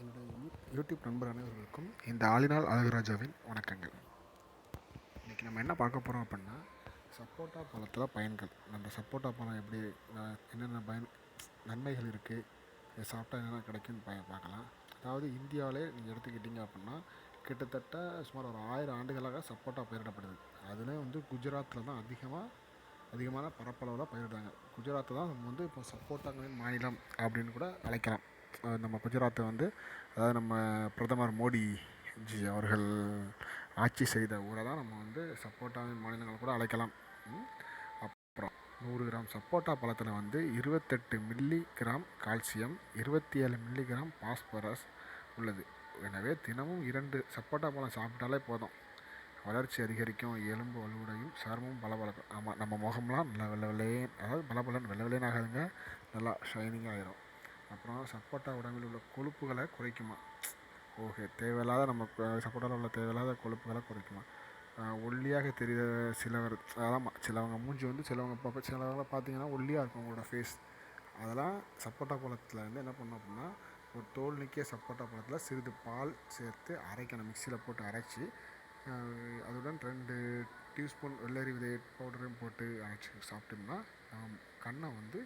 என்னுடைய யூடியூப் நண்பர் அனைவர்களுக்கும் இந்த ஆளினால் அழகுராஜாவின் வணக்கங்கள். இன்றைக்கி நம்ம என்ன பார்க்க போகிறோம் அப்படின்னா சப்போட்டா பழத்தில் பயன்கள். நம்ம சப்போட்டா பழம் எப்படி என்னென்ன பயன் நன்மைகள் இருக்குது இதை சாப்பிட்டா என்னென்ன கிடைக்கும்னு பய பார்க்கலாம். அதாவது இந்தியாவிலே நீங்கள் எடுத்துக்கிட்டிங்க அப்படின்னா கிட்டத்தட்ட சுமார் ஒரு ஆயிரம் ஆண்டுகளாக சப்போட்டா பயிரிடப்படுது. அதுலேயும் வந்து குஜராத்தில் தான் அதிகமாக அதிகமான பரப்பளவில் பயிரிடுறாங்க. குஜராத்தை தான் நம்ம வந்து இப்போ சப்போட்டாங்களின் மாநிலம் அப்படின்னு கூட அழைக்கலாம். நம்ம குஜராத்தை வந்து அதாவது நம்ம பிரதமர் மோடி ஜி அவர்கள் ஆட்சி செய்த ஊரை தான் நம்ம வந்து சப்போட்டாவின் மாநிலங்கள் கூட அழைக்கலாம். அப்புறம் நூறு கிராம் சப்போட்டா பழத்தில் வந்து இருபத்தெட்டு மில்லி கிராம் கால்சியம் இருபத்தி ஏழு மில்லி கிராம் பாஸ்பரஸ் உள்ளது. எனவே தினமும் இரண்டு சப்போட்டா பழம் சாப்பிட்டாலே போதும். வளர்ச்சி அதிகரிக்கும் எலும்பு வலுவுடையும் சருமம் பளபளக்கும் ஆமாம் நம்ம முகம்லாம் நல்லா வெள்ளை வெள்ளையே அதாவது பளபளன்னு வெள்ளை வெள்ளையன் நல்லா ஷைனிங்காக ஆயிரும். அப்புறம் சப்போட்டா உடம்பில் உள்ள கொழுப்புகளை குறைக்குமா? ஓகே தேவையில்லாத நம்ம சப்போட்டாவில் உள்ள தேவையில்லாத கொழுப்புகளை குறைக்குமா? ஒல்லியாக தெரிய சிலவர் அதாம்மா சிலவங்க மூஞ்சி வந்து சிலவங்க பார்ப்ப சிலவங்க பார்த்தீங்கன்னா ஒல்லியாக இருக்கும் அவங்களோட ஃபேஸ் அதெல்லாம் சப்போட்டா பழத்தில் வந்து என்ன பண்ணும் அப்படின்னா ஒரு தோல் நிற்கிய சப்போட்டா பழத்தில் சிறிது பால் சேர்த்து அரைக்கணும் மிக்சியில் போட்டு அரைச்சி. அதுடன் ரெண்டு டீஸ்பூன் வெள்ளரி விதை பவுடரையும் போட்டு அரைச்சி சாப்பிட்டோம்னா ஆம், கண்ணை வந்து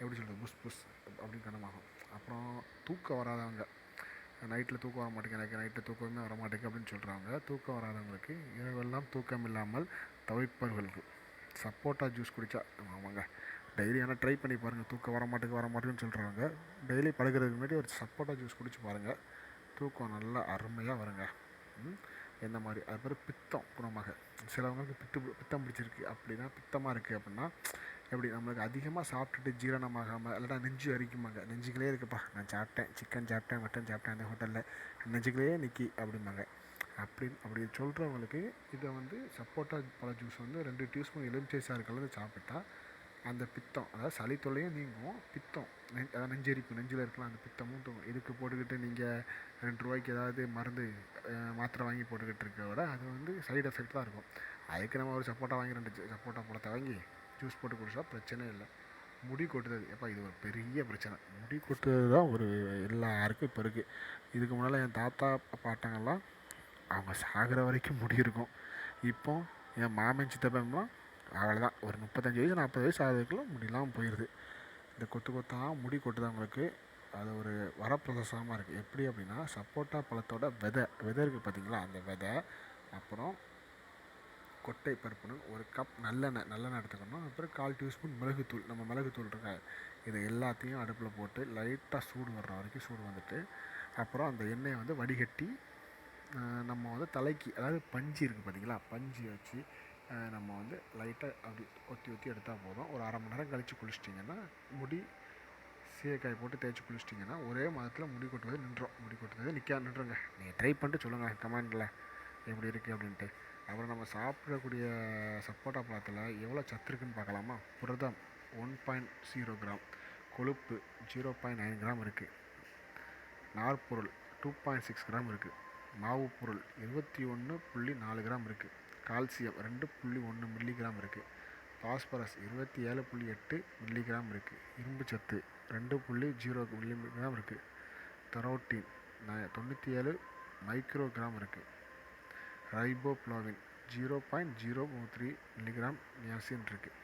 எப்படி சொல்கிறது புஸ் புஸ். அப்படின்னு கண்ணமாகும் அப்புறம் தூக்கம் வராதவங்க நைட்டில் தூக்கம் வர மாட்டேங்குது எனக்கு நைட்டில் தூக்கமே வர மாட்டேங்குது அப்படின்னு சொல்கிறவங்க தூக்கம் வராதவங்களுக்கு இரவெல்லாம் தூக்கம் இல்லாமல் தவிப்பவர்களுக்கு சப்போட்டா ஜூஸ் குடித்தா ஆமாங்க. டெய்லி ஆனால் ட்ரை பண்ணி பாருங்கள் தூக்கம் வர மாட்டேங்குது வர மாட்டேங்குன்னு சொல்கிறவங்க டெய்லி படுக்கிறதுக்கு முன்னாடி ஒரு சப்போட்டா ஜூஸ் குடிச்சு பாருங்கள் தூக்கம் நல்லா அருமையாக வருங்க. எந்த மாதிரி? அது பேர் பித்தம் குணமாக. சிலவங்களுக்கு பித்து பித்தம் பிடிச்சிருக்கு. அப்படின்னா பித்தமாக இருக்குது அப்படின்னா எப்படி நம்மளுக்கு அதிகமாக சாப்பிட்டுட்டு ஜீரணமாகாமல் இல்லைனா நெஞ்சு அரிக்குமாங்க. நெஞ்சுகளே இருக்குப்பா. நான் சாப்பிட்டேன். சிக்கன் சாப்பிட்டேன் மட்டன் சாப்பிட்டேன் அந்த ஹோட்டலில் நெஞ்சுகளே நிற்கி அப்படிம்பாங்க. அப்படின்னு அப்படி சொல்கிறவங்களுக்கு இதை வந்து சப்போட்டா பழ ஜூஸ் வந்து ரெண்டு டீஸ்பூன் எலுமிச்சை சாறு கலந்து சாப்பிட்டா அந்த பித்தம் அதாவது சளி தொல்லையும் நீங்கும். பித்தம் நெ- அதாவது நெஞ்சரிப்பு நெஞ்சில் இருக்கலாம் அந்த பித்தமும் தூங்கும். இதுக்கு போட்டுக்கிட்டு நீங்கள் ரெண்டு ரூபாய்க்கு ஏதாவது மருந்து மாத்திரை வாங்கி போட்டுக்கிட்டு இருக்க விட அது வந்து சைடு எஃபெக்ட் தான் இருக்கும். அதுக்கு நம்ம ஒரு சப்போட்டா வாங்கி ரெண்டு சப்போட்டா பழத்தை வாங்கி ஜூஸ் போட்டு குடிச்சா பிரச்சனை இல்லை. முடி கொட்டுறது. எப்போ இது ஒரு பெரிய பிரச்சனை. முடி கொட்டுறது தான் ஒரு எல்லாருக்கும் இப்போ இருக்குது இதுக்கு முன்னால் என் தாத்தா பாட்டங்கள்லாம் அவங்க சாகிற வரைக்கும் முடி இருக்கும். இப்போ என் மாமன் அவ்வளோ அவ்வளோதான் ஒரு முப்பத்தஞ்சு வயசு நாற்பது வயசு ஆகிறதுக்குள்ள முடியெல்லாம் போயிடுது இந்த கொத்து கொத்தாக முடி கொட்டுதவங்களுக்கு அது ஒரு வரப்பிரசாதமாக இருக்குது எப்படி அப்படின்னா சப்போட்டா பழத்தோட விதை. விதை இருக்குது பார்த்தீங்களா அந்த விதை அப்புறம் கொட்டை பருப்புன்னு ஒரு கப் நல்லெண்ணெய் நல்லெண்ணெய் எடுத்துக்கணும். அப்புறம் கால் டீஸ்பூன் மிளகுத்தூள். நம்ம மிளகுத்தூள் இருக்க? இது எல்லாத்தையும் அடுப்பில் போட்டு லைட்டாக சூடு வர்ற வரைக்கும் சூடு வந்துட்டு அப்புறம் அந்த எண்ணெயை வந்து வடிகட்டி நம்ம வந்து தலைக்கு அதாவது பஞ்சு இருக்குது பார்த்தீங்களா பஞ்சு வச்சு நம்ம வந்து லைட்டாக அப்படி ஒத்தி ஒத்தி எடுத்தால் போதும். ஒரு அரை மணி நேரம் கழித்து குளிச்சிட்டிங்கன்னா முடி சீயக்காய் போட்டு தேய்ச்சி குளிச்சிட்டிங்கன்னா ஒரே மாதத்தில் முடி கொட்டுவது நின்றோம். முடி கொட்டுவது நிற்க நின்றுங்க நீங்கள் ட்ரை பண்ணிட்டு சொல்லுங்கள் கமெண்டில். எப்படி இருக்குது அப்படின்ட்டு. அப்புறம் நம்ம சாப்பிடக்கூடிய சப்போட்டா பழத்தில் எவ்வளோ சத்து இருக்குன்னு பார்க்கலாமா? புரதம் ஒன் பாயிண்ட் ஜீரோ கிராம் கொழுப்பு ஜீரோ பாயிண்ட் நைன் கிராம் இருக்குது நார்பொருள் டூ பாயிண்ட் சிக்ஸ் கிராம் இருக்குது மாவு பொருள் இருபத்தி ஒன்று புள்ளி நாலு கிராம் இருக்குது கால்சியம் ரெண்டு புள்ளி ஒன்று மில்லிகிராம் இருக்குது பாஸ்பரஸ் இருபத்தி ஏழு புள்ளி எட்டு மில்லிகிராம் இருக்குது இரும்பு சத்து ரெண்டு புள்ளி ஜீரோ மில்லிகிராம் இருக்குது தரோட்டின் ந- தொண்ணூற்றி ஏழு மைக்ரோ கிராம் இருக்குது riboflavin zero point zero three milligram niacin இருக்குது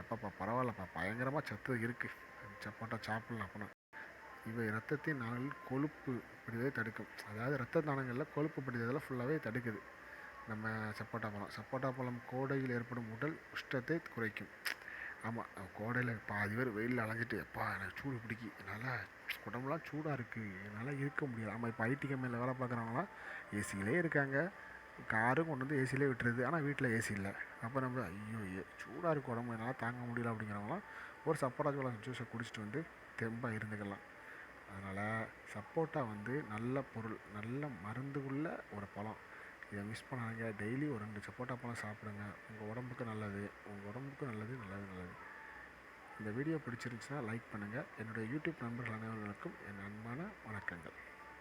எப்பப்பா பரவாயில்லப்பா பயங்கரமாக சத்து இருக்குது சப்போட்டா சாப்பிட்லாம் அப்படின்னா இவை ரத்தத்தின் நாளில் கொழுப்பு பிடிவதை தடுக்கும். அதாவது ரத்த நாணங்களில் கொழுப்பு பிடித்ததில் ஃபுல்லாகவே தடுக்குது. நம்ம சப்போட்டா பழம். சப்போட்டா பழம் கோடையில் ஏற்படும் உடல் உஷ்டத்தை குறைக்கும். ஆமாம் கோடையில் பாதி பேர் வெயிலில் அலைஞ்சிட்டு எப்பா எனக்கு சூடு பிடிக்கி. என்னால் உடம்புலாம் சூடாக இருக்குது என்னால் இருக்க முடியாது ஆமாம் இப்போ ஐடி கம்பெனியில் வேலை பார்க்குறவங்களாம் ஏசியிலே இருக்காங்க. காரும் கொண்டு வந்து ஏசிலே விட்டுருது. ஆனால் வீட்டில் ஏசி இல்லை. அப்போ நம்ம ஐயோ ஏ சூடாக இருக்கும் உடம்பு. என்னால் தாங்க முடியல அப்படிங்கிறவங்களாம் ஒரு சப்போட்டா பழம் ஜூஸை குடிச்சிட்டு வந்து தெம்பாக இருந்துக்கலாம். அதனால் சப்போட்டா வந்து நல்ல பொருள் நல்ல மருந்துக்குள்ள ஒரு பழம். இதை மிஸ் பண்ணாங்க டெய்லி ஒரு ரெண்டு சப்போட்டா பழம் சாப்பிடுங்க. உங்கள் உடம்புக்கு நல்லது. உங்கள் உடம்புக்கு நல்லது நல்லது நல்லது. இந்த வீடியோ பிடிச்சிருந்துச்சுன்னா லைக் பண்ணுங்கள் என்னுடைய யூடியூப் நண்பர்கள் அனைவர்களுக்கும் என் அன்பான வணக்கங்கள்.